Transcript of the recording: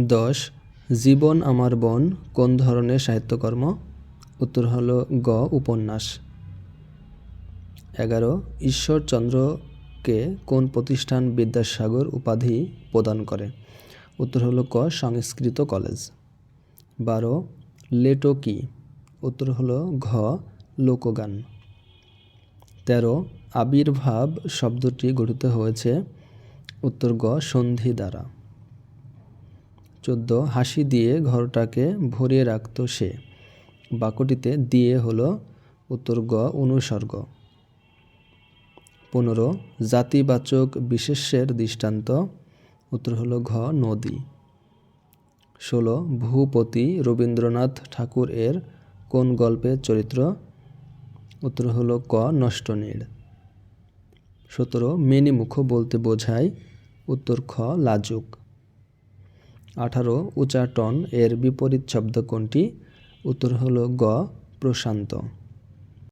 দশ, জীবন আমার বন, কোন ধরনের সাহিত্যকর্ম? উত্তর হলো গ, উপন্যাস। এগারো, ঈশ্বরচন্দ্রকে কোন প্রতিষ্ঠান বিদ্যাসাগর উপাধি প্রদান করে? উত্তর হলো ক, সংস্কৃত কলেজ। বারো, লেটো কি? উত্তর হলো ঘ, লোকগান। তেরো, আবির্ভাব শব্দটি গঠিত হয়েছে। উত্তর গ সন্ধি দ্বারা চোদ্দ হাসি দিয়ে ঘরটাকে ভরিয়ে রাখত সে। বাক্যটিতে দিয়ে হলো উত্তর গ, অনুসর্গ। পনেরো, জাতিবাচক বিশেষ্যের দৃষ্টান্ত। উত্তর হলো ঘ, নদী। ষোলো, ভূপতি রবীন্দ্রনাথ ঠাকুর এর কোন গল্পের চরিত্র? উত্তর হলো ক নষ্টনীড় সতেরো মেনিমুখ বলতে বোঝায়। উত্তর খ, লাজুক। আঠারো উচাটন এর বিপরীত শব্দ কোনটি? উত্তর হলো গ প্রশান্ত।